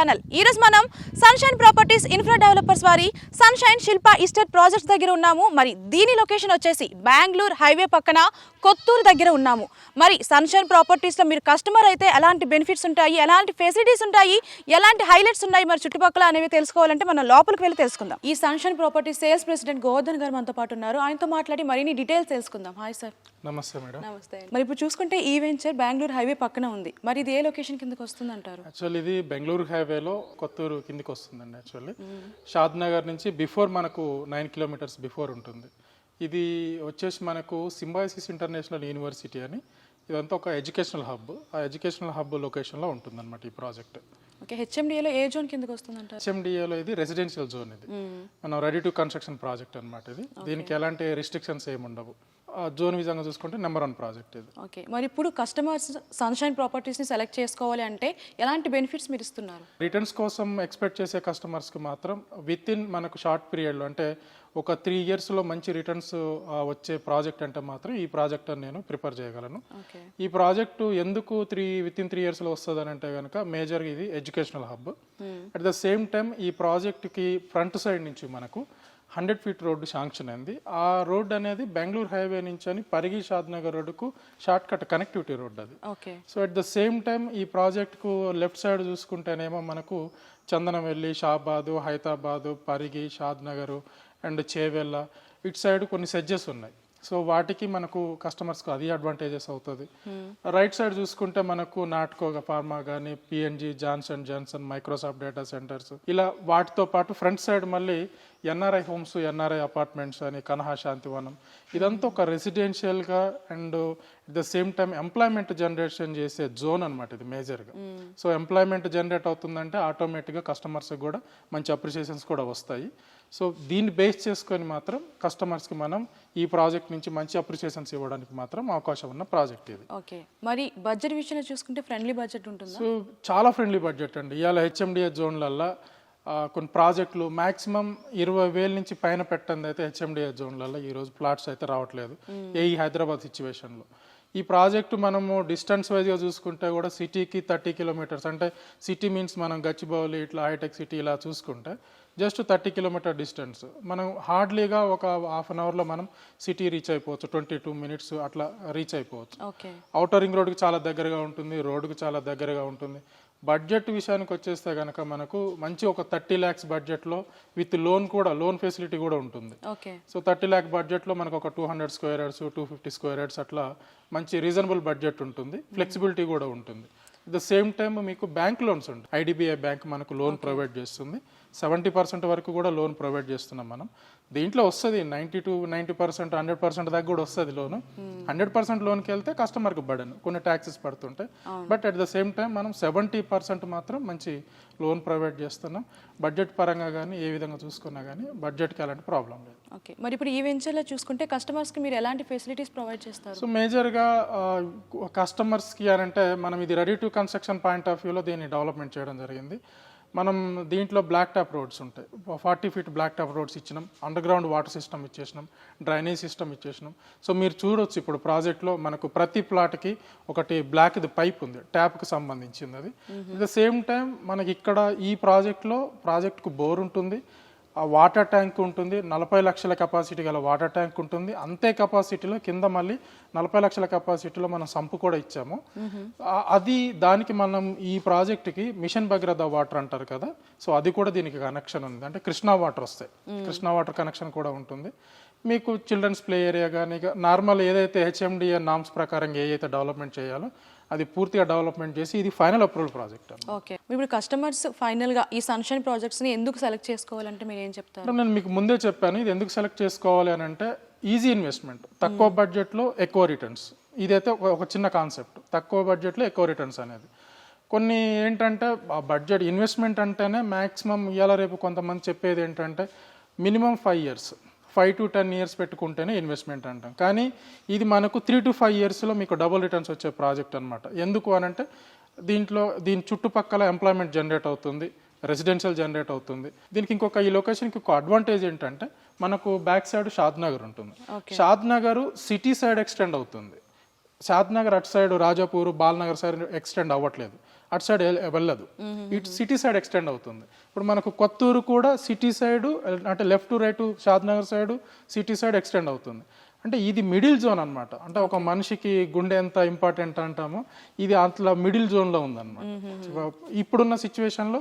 Channel. ఈ రోజు మనం సన్షైన్ ప్రాపర్టీస్ ఇన్ఫ్రా డెవలపర్స్ వారి సన్షైన్ శిల్ప ఇస్టేట్ ప్రాజెక్ట్స్ దగ్గర ఉన్నాము. మరి దీని లొకేషన్ వచ్చేసి బెంగళూరు హైవే పక్కన కొత్తూరు దగ్గర ఉన్నాము. మరి సన్షైన్ ప్రాపర్టీస్లో మీరు కస్టమర్ అయితే ఎలాంటి బెనిఫిట్స్ ఉంటాయి? ఎలాంటి ఫెసిలిటీస్ ఉంటాయి? ఎలాంటి హైలైట్స్ ఉన్నాయి? మరి చుట్టుపక్కల అనేవి తెలుసుకోవాలంటే మనం లోపలికి వెళ్ళి తెలుసుకుందాం. ఈ sunshine properties sales president Govardhan గారు మనతో పాటు ఉన్నారు. ఆయనతో మాట్లాడి మరిన్ని డీటెయిల్స్ తెలుసుకుందాం. హాయ్ సార్ నమస్తే మేడం. నమస్తే మరి ఇప్పుడు చూసుకుంటే ఈ వెంచర్ బెంగళూరు హైవే పక్కన ఉంది. మరి ఇది ఏ లొకేషన్ కిందకి వస్తుంది అంటారు యాక్చువల్లీ ఇది బెంగళూరు హైవేలో కొత్తూరు కిందికి వస్తుందండి యాక్చువల్లీ షాద్ నగర్ నుంచి బిఫోర్ మనకు నైన్ కిలోమీటర్స్ బిఫోర్ ఉంటుంది. ఇది వచ్చేసి మనకు సింబాయసిస్ ఇంటర్నేషనల్ యూనివర్సిటీ అని. ఇదంతా ఒక ఎడ్యుకేషనల్ హబ్. ఆ ఎడ్యుకేషనల్ హబ్ లొకేషన్లో ఉంటుందన్నమాట ఈ ప్రాజెక్ట్. ఓకే హెచ్ఎండిఏలో ఏ జోన్ కిందకి వస్తుంది అంటారు హెచ్ఎండిఏలో ఇది రెసిడెన్షియల్ జోన్ ఇది. మనం రెడీ టు కన్స్ట్రక్షన్ ప్రాజెక్ట్ అనమాట ఇది. దీనికి ఎలాంటి రిస్ట్రిక్షన్స్ ఏమి ఉండవు జోన్ విధంగా చూసుకుంటే నెంబర్ వన్ ప్రాజెక్ట్ ఇది. ఓకే. మరి ఇప్పుడు కస్టమర్స్ సన్షైన్ ప్రాపర్టీస్ని సెలెక్ట్ చేసుకోవాలి అంటే ఎలాంటి బెనిఫిట్స్ మీరు ఇస్తున్నారు? రిటర్న్స్ కోసం ఎక్స్పెక్ట్ చేసే కస్టమర్స్కి మాత్రం విత్ ఇన్ మనకు షార్ట్ పీరియడ్లో అంటే ఒక త్రీ ఇయర్స్లో మంచి రిటర్న్స్ వచ్చే ప్రాజెక్ట్ అంటే మాత్రం ఈ ప్రాజెక్ట్ అని నేను ప్రిపేర్ చేయగలను. ఈ ప్రాజెక్టు ఎందుకు త్రీ విత్ ఇన్ త్రీ ఇయర్స్లో వస్తుంది అని అంటే కనుక మేజర్ ఇది educational hub. At the same time ఈ ప్రాజెక్ట్కి ఫ్రంట్ సైడ్ నుంచి మనకు హండ్రెడ్ ఫీట్ రోడ్డు శాంక్షన్ అయింది. ఆ రోడ్ అనేది బెంగళూరు హైవే నుంచి అని పరిగి షాద్నగర్ రోడ్డుకు షార్ట్ కట్ కనెక్టివిటీ రోడ్ అది. Okay. So at the same time ఈ ప్రాజెక్ట్కు లెఫ్ట్ సైడ్ చూసుకుంటేనేమో మనకు చందనవెల్లి షాబాదు హైదరాబాదు పరిగి షాద్నగరు అండ్ చేవెళ్ళ ఇటు సైడ్ కొన్ని సెడ్జెస్ ఉన్నాయి. సో వాటికి మనకు కస్టమర్స్కి అది అడ్వాంటేజెస్ అవుతుంది. రైట్ సైడ్ చూసుకుంటే మనకు నాట్కో ఫార్మా కానీ PNG Johnson Johnson Microsoft data centres ఇలా వాటితో పాటు ఫ్రంట్ సైడ్ మళ్ళీ ఎన్ఆర్ఐ హోమ్స్ ఎన్ఆర్ఐ అపార్ట్మెంట్స్ అని కనహా శాంతివనం ఇదంతా ఒక రెసిడెన్షియల్గా and at the same time employment generation చేసే జోన్ అనమాట ఇది మేజర్గా. సో ఎంప్లాయ్మెంట్ జనరేట్ అవుతుందంటే ఆటోమేటిక్గా కస్టమర్స్కి కూడా మంచి అప్రిషియేషన్స్ కూడా వస్తాయి. సో దీన్ని బేస్ చేసుకొని మాత్రం కస్టమర్స్కి మనం ఈ ప్రాజెక్ట్ నుంచి మంచి అప్రిషియేషన్స్ ఇవ్వడానికి మాత్రం అవకాశం ఉన్న ప్రాజెక్ట్ ఇది. ఓకే. మరి బడ్జెట్ విషయంలో చూసుకుంటే ఫ్రెండ్లీ బడ్జెట్ ఉంటుందా? సో చాలా ఫ్రెండ్లీ బడ్జెట్ అండి. ఇవాళ హెచ్ఎండిఏ జోన్లల్లో కొన్ని ప్రాజెక్టులు మాక్సిమం ఇరవై వేల నుంచి పైన పెట్టండి అయితే హెచ్ఎండిఏ జోన్లలో ఈరోజు ప్లాట్స్ అయితే రావట్లేదు. ఏ ఈ హైదరాబాద్ సిచ్యువేషన్లో. ఈ ప్రాజెక్టు మనము డిస్టెన్స్ వైజ్గా చూసుకుంటే కూడా సిటీకి థర్టీ కిలోమీటర్స్ అంటే సిటీ మీన్స్ మనం గచ్చిబౌలి ఇట్లా హైటెక్ సిటీ ఇలా చూసుకుంటే జస్ట్ థర్టీ కిలోమీటర్ డిస్టెన్స్. మనం హార్డ్లీగా ఒక హాఫ్ అన్ అవర్లో మనం సిటీ రీచ్ అయిపోవచ్చు. ట్వంటీ టూ మినిట్స్ అట్లా రీచ్ అయిపోవచ్చు. అవుటర్ రింగ్ రోడ్కి చాలా దగ్గరగా ఉంటుంది. రోడ్డుకి చాలా దగ్గరగా ఉంటుంది. బడ్జెట్ విషయానికి వచ్చేస్తే కనుక మనకు మంచి ఒక థర్టీ ల్యాక్స్ బడ్జెట్లో విత్ లోన్ కూడా లోన్ ఫెసిలిటీ కూడా ఉంటుంది. ఓకే. సో థర్టీ ల్యాక్ బడ్జెట్లో మనకు ఒక two hundred square yards two fifty square yards అట్లా మంచి రీజనబుల్ బడ్జెట్ ఉంటుంది. ఫ్లెక్సిబిలిటీ కూడా ఉంటుంది. ద సేమ్ టైం మీకు బ్యాంక్ లోన్స్ ఉంటాయి ఐడిబిఐ బ్యాంక్ మనకు లోన్ ప్రొవైడ్ చేస్తుంది. సెవెంటీ పర్సెంట్ వరకు కూడా లోన్ ప్రొవైడ్ చేస్తున్నాం మనం. దీంట్లో వస్తుంది ninety to ninety percent hundred percent దాకా కూడా వస్తుంది లోన్ హండ్రెడ్ పర్సెంట్ లోన్కి వెళ్తే కస్టమర్కి బడన్ కొన్ని taxes పడుతుంటాయి. But at the same time మనం సెవెంటీ పర్సెంట్ మాత్రం మంచి లోన్ ప్రొవైడ్ చేస్తున్నాం. బడ్జెట్ పరంగా కానీ ఏ విధంగా చూసుకున్నా కానీ బడ్జెట్కి ఎలాంటి ప్రాబ్లం లేదు. ఓకే మరి ఇప్పుడు ఈ వెంచర్లో చూసుకుంటే కస్టమర్స్కి మీరు ఎలాంటి ఫెసిలిటీస్ ప్రొవైడ్ చేస్తారు? సో మేజర్గా కస్టమర్స్కి అని అంటే మనం ఇది ready to construction point of వ్యూలో దీన్ని డెవలప్మెంట్ చేయడం జరిగింది. మనం దీంట్లో బ్లాక్ టాప్ రోడ్స్ ఉంటాయి. Forty feet black top roads ఇచ్చినాం. అండర్ గ్రౌండ్ వాటర్ సిస్టమ్ ఇచ్చేసినాం. డ్రైనేజ్ సిస్టమ్ ఇచ్చేసినాం. సో మీరు చూడొచ్చు ఇప్పుడు ప్రాజెక్ట్లో మనకు ప్రతి ప్లాట్కి ఒకటి బ్లాక్ది పైప్ ఉంది. ట్యాప్కి సంబంధించింది అది. ద సేమ్ టైం మనకి ఇక్కడ ఈ ప్రాజెక్ట్లో ప్రాజెక్ట్కు బోర్ ఉంటుంది. ఆ వాటర్ ట్యాంక్ ఉంటుంది నలభై లక్షల కెపాసిటీ గల వాటర్ ట్యాంక్ ఉంటుంది. అంతే కెపాసిటీలో కింద మళ్ళీ నలభై లక్షల కెపాసిటీలో మనం సంపు కూడా ఇచ్చాము. అది దానికి మనం ఈ ప్రాజెక్ట్కి మిషన్ భగీరథ వాటర్ అంటారు కదా. సో అది కూడా దీనికి కనెక్షన్ ఉంది. అంటే కృష్ణా వాటర్ వస్తాయి. కృష్ణా వాటర్ కనెక్షన్ కూడా ఉంటుంది. మీకు చిల్డ్రన్స్ ప్లే ఏరియా కానీ నార్మల్ ఏదైతే హెచ్ఎండిఏ నామ్స్ ప్రకారం ఏ అయితే డెవలప్మెంట్ చేయాలో అది పూర్తిగా డెవలప్మెంట్ చేసి ఇది ఫైనల్ అప్రూవల్ ప్రాజెక్ట్ ఓకే. ఇప్పుడు కస్టమర్స్ ఫైనల్గా ఈ సన్షైన్ ప్రాజెక్ట్స్ని ఎందుకు సెలెక్ట్ చేసుకోవాలంటే మీరు ఏం చెప్తారు? నేను మీకు ముందే చెప్పాను ఇది ఎందుకు సెలెక్ట్ చేసుకోవాలి అని అంటే ఈజీ ఇన్వెస్ట్మెంట్ తక్కువ బడ్జెట్లో ఎక్కువ రిటర్న్స్ ఇదైతే ఒక- ఒక చిన్న కాన్సెప్ట్ తక్కువ బడ్జెట్లో ఎక్కువ రిటర్న్స్ అనేది. కొన్ని ఏంటంటే ఆ బడ్జెట్ ఇన్వెస్ట్మెంట్ అంటేనే మ్యాక్సిమం ఇవాళ రేపు కొంతమంది చెప్పేది ఏంటంటే minimum five years five to ten years పెట్టుకుంటేనే ఇన్వెస్ట్మెంట్ అంటాం. కానీ ఇది మనకు త్రీ టు ఫైవ్ ఇయర్స్లో మీకు డబుల్ రిటర్న్స్ వచ్చే ప్రాజెక్ట్ అనమాట ఎందుకు అనంటే దీంట్లో దీని చుట్టుపక్కల ఎంప్లాయ్మెంట్ జనరేట్ అవుతుంది రెసిడెన్షియల్ జనరేట్ అవుతుంది. దీనికి ఇంకొక ఈ లొకేషన్కి ఒక అడ్వాంటేజ్ ఏంటంటే మనకు బ్యాక్ సైడ్ షాద్ నగర్ ఉంటుంది. Shadnagar city side extend అవుతుంది. షాద్ నగర్ అటు side Rajapur Balanagar side extend అవ్వట్లేదు. అటు సైడ్ వెళ్ళదు. ఇటు సిటీ సైడ్ ఎక్స్టెండ్ అవుతుంది. ఇప్పుడు మనకు కొత్తూరు కూడా సిటీ సైడ్ అంటే left right Shadnagar side city side extend అవుతుంది. అంటే ఇది మిడిల్ జోన్ అన్నమాట. అంటే ఒక మనిషికి గుండె ఎంత ఇంపార్టెంట్ అంటామో ఇది అట్లా మిడిల్ జోన్లో ఉందన్నమాట. ఇప్పుడున్న సిచ్యువేషన్లో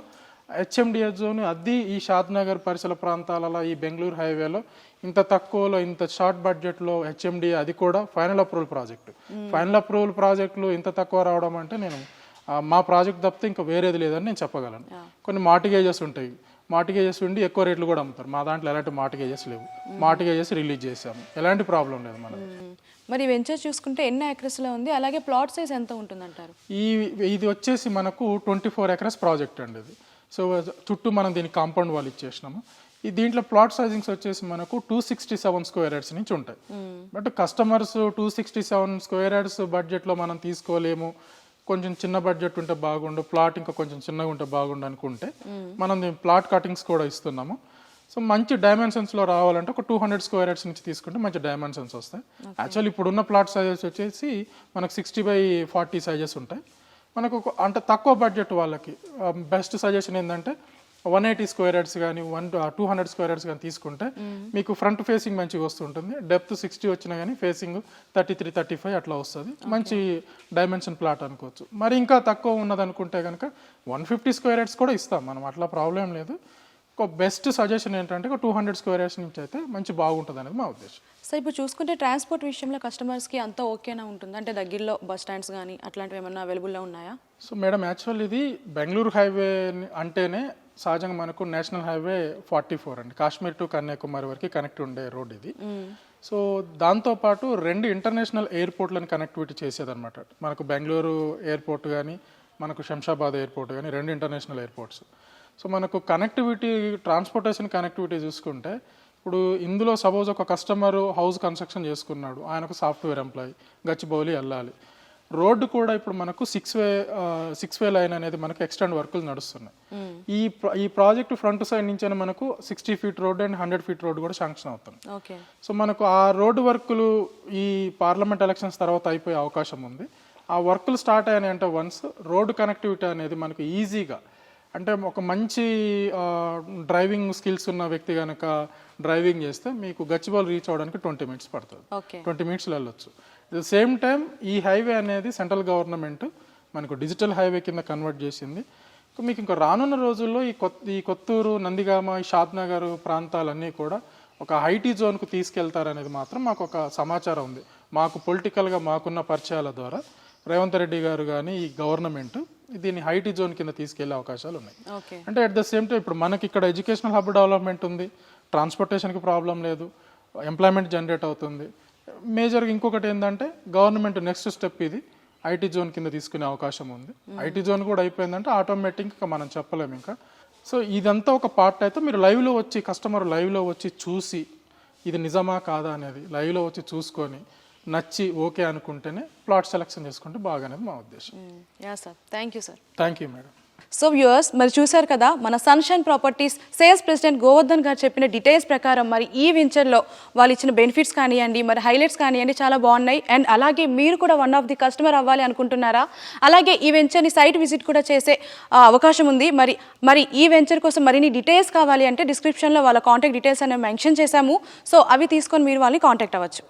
హెచ్ఎండిఎస్ జోన్ అది ఈ షాద్ నగర్ పరిసర ప్రాంతాలలో ఈ బెంగళూరు హైవేలో ఇంత తక్కువలో ఇంత షార్ట్ బడ్జెట్లో హెచ్ఎండి అది కూడా final approval project. Final approval ప్రాజెక్టులు ఇంత తక్కువ రావడం అంటే నేను మా ప్రాజెక్ట్ తప్పితే ఇంకా వేరేది లేదని నేను చెప్పగలను. కొన్ని మార్టిగేజెస్ ఉంటాయి. మార్టిగేజెస్ ఉండి ఎక్కువ రేట్లు కూడా అమ్ముతారు. మా దాంట్లో ఎలాంటి మార్టిగేజెస్ లేవు. మార్టిగేజెస్ రిలీజ్ చేసాము ఎలాంటి ప్రాబ్లం లేదు మనకి. మరి వెంచర్ చూసుకుంటే ఎన్ని acres-లో ఉంది? అలాగే ప్లాట్ సైజ్ ఎంత ఉంటుందంటారు? ఈ ఇది వచ్చేసి మనకు ట్వంటీ ఫోర్ ఎకరస్ ప్రాజెక్ట్ అండి ఇది. సో చుట్టూ మనం దీనికి కాంపౌండ్ వాళ్ళు ఇచ్చేసినాము. ఈ దీంట్లో ప్లాట్ సైజింగ్స్ వచ్చేసి మనకు two sixty seven square yards నుంచి ఉంటాయి. But customers two sixty seven square yards బడ్జెట్లో మనం తీసుకోలేము. కొంచెం చిన్న బడ్జెట్ ఉంటే బాగుండు ప్లాట్ ఇంకా కొంచెం చిన్నగా ఉంటే బాగుండు అనుకుంటే మనం ప్లాట్ కటింగ్స్ కూడా ఇస్తున్నాము. సో మంచి డైమెన్షన్స్లో రావాలంటే ఒక టూ హండ్రెడ్ స్క్వేర్ యార్డ్స్ నుంచి తీసుకుంటే మంచి డైమెన్షన్స్ వస్తాయి. యాక్చువల్లీ ఇప్పుడున్న ప్లాట్ సైజెస్ వచ్చేసి మనకు సిక్స్టీ బై ఫార్టీ సైజెస్ ఉంటాయి. మనకు అంటే తక్కువ బడ్జెట్ వాళ్ళకి బెస్ట్ సజెషన్ ఏంటంటే వన్ ఎయిటీ స్క్వేర్ యార్డ్స్ కానీ one two hundred square yards కానీ తీసుకుంటే మీకు ఫ్రంట్ ఫేసింగ్ మంచిగా వస్తుంటుంది. డెప్త్ సిక్స్టీ వచ్చినా కానీ facing thirty three thirty five అట్లా వస్తుంది. మంచి డైమెన్షన్ ప్లాట్ అనుకోవచ్చు. మరి ఇంకా తక్కువ ఉన్నది అనుకుంటే కనుక వన్ ఫిఫ్టీ స్క్వేర్ యార్డ్స్ కూడా ఇస్తాం మనం. అట్లా ప్రాబ్లం లేదు. ఒక బెస్ట్ సజెషన్ ఏంటంటే ఒక టూ హండ్రెడ్ స్క్వేర్ యార్డ్స్ నుంచి అయితే మంచి బాగుంటుంది అనేది మా ఉద్దేశం. సో ఇప్పుడు చూసుకుంటే ట్రాన్స్పోర్ట్ విషయంలో కస్టమర్స్కి అంతా ఓకేనా ఉంటుంది. అంటే దగ్గరలో బస్ స్టాండ్స్ కానీ అట్లాంటివి ఏమన్నా అవైలబుల్లో ఉన్నాయా? సో మేడం యాక్చువల్ ఇది బెంగళూరు హైవే అంటేనే సహజంగా మనకు నేషనల్ హైవే ఫార్టీ ఫోర్ అండి. కాశ్మీర్ టు కన్యాకుమారి వరకు కనెక్ట్ ఉండే రోడ్ ఇది. సో దాంతోపాటు రెండు ఇంటర్నేషనల్ ఎయిర్పోర్ట్లను కనెక్టివిటీ చేసేదన్నమాట. మనకు బెంగళూరు ఎయిర్పోర్ట్ కానీ మనకు శంషాబాద్ ఎయిర్పోర్ట్ కానీ రెండు ఇంటర్నేషనల్ ఎయిర్పోర్ట్స్ సో మనకు కనెక్టివిటీ ట్రాన్స్పోర్టేషన్ కనెక్టివిటీ చూసుకుంటే ఇప్పుడు ఇందులో సపోజ్ ఒక కస్టమర్ హౌస్ కన్స్ట్రక్షన్ చేసుకున్నాడు ఆయనకు సాఫ్ట్వేర్ ఎంప్లాయీ గచ్చిబౌలి వెళ్ళాలి. రోడ్డు కూడా ఇప్పుడు మనకు six way six way line అనేది మనకు ఎక్స్టెండ్ వర్కులు నడుస్తున్నాయి. ఈ ప్ర- ఈ ప్రాజెక్ట్ ఫ్రంట్ సైడ్ నుంచి మనకు sixty feet road and hundred feet road కూడా శాంక్షన్ అవుతుంది. సో మనకు ఆ రోడ్డు వర్కులు ఈ పార్లమెంట్ ఎలక్షన్స్ తర్వాత అయిపోయే అవకాశం ఉంది. ఆ వర్కులు స్టార్ట్ అయినాయి అంటే వన్స్ రోడ్డు కనెక్టివిటీ అనేది మనకు ఈజీగా అంటే ఒక మంచి డ్రైవింగ్ స్కిల్స్ ఉన్న వ్యక్తి కనుక డ్రైవింగ్ చేస్తే మీకు గచ్చిబౌల్ రీచ్ అవ్వడానికి ట్వంటీ మినిట్స్ పడుతుంది. ట్వంటీ మినిట్స్లో వెళ్ళొచ్చు. ద సేమ్ టైం ఈ హైవే అనేది సెంట్రల్ గవర్నమెంట్ మనకు డిజిటల్ హైవే కింద కన్వర్ట్ చేసింది. మీకు ఇంకా రానున్న రోజుల్లో ఈ కొత్త ఈ కొత్తూరు నందిగామ ఈ షాద్నగర్ ప్రాంతాలన్నీ కూడా ఒక ఐటీ జోన్కు తీసుకెళ్తారనేది మాత్రం మాకు ఒక సమాచారం ఉంది. మాకు పొలిటికల్గా మాకున్న పరిచయాల ద్వారా రేవంత్ రెడ్డి గారు కానీ ఈ గవర్నమెంట్ దీన్ని ఐటీ జోన్ కింద తీసుకెళ్ళే అవకాశాలు ఉన్నాయి. అంటే అట్ ద సేమ్ టైం ఇప్పుడు మనకి ఇక్కడ ఎడ్యుకేషనల్ హబ్ డెవలప్మెంట్ ఉంది ట్రాన్స్పోర్టేషన్కి ప్రాబ్లం లేదు ఎంప్లాయ్మెంట్ జనరేట్ అవుతుంది. మేజర్గా ఇంకొకటి ఏంటంటే గవర్నమెంట్ నెక్స్ట్ స్టెప్ ఇది ఐటీ జోన్ కింద తీసుకునే అవకాశం ఉంది. ఐటీ జోన్ కూడా అయిపోయిందంటే ఆటోమేటిక్ ఇంకా మనం చెప్పలేము ఇంకా. సో ఇదంతా ఒక పార్ట్ అయితే మీరు లైవ్లో వచ్చి కస్టమర్ లైవ్లో వచ్చి చూసి ఇది నిజమా కాదా అనేది లైవ్లో వచ్చి చూసుకొని నచ్చి ఓకే అనుకుంటేనే ప్లాట్ సెలెక్షన్ చేసుకుంటే బాగా మా ఉద్దేశం. Yeah sir. Thank you sir thank you madam so viewers మరి చూశారు కదా మన sunshine properties sales president Govardhan గారు చెప్పిన డీటెయిల్స్ ప్రకారం మరి ఈ వెంచర్లో వాళ్ళు ఇచ్చిన బెనిఫిట్స్ కానివ్వండి మరి హైలైట్స్ కానివ్వండి చాలా బాగున్నాయి. అండ్ అలాగే మీరు కూడా వన్ ఆఫ్ ది కస్టమర్ అవ్వాలి అనుకుంటున్నారా? అలాగే ఈ వెంచర్ని సైట్ విజిట్ కూడా చేసే అవకాశం ఉంది. మరి మరి ఈ వెంచర్ కోసం మరిన్ని డీటెయిల్స్ కావాలి అంటే డిస్క్రిప్షన్లో వాళ్ళ కాంటాక్ట్ డీటెయిల్స్ అనేవి మెన్షన్ చేశాము. సో అవి తీసుకొని మీరు వాళ్ళని కాంటాక్ట్ అవ్వచ్చు.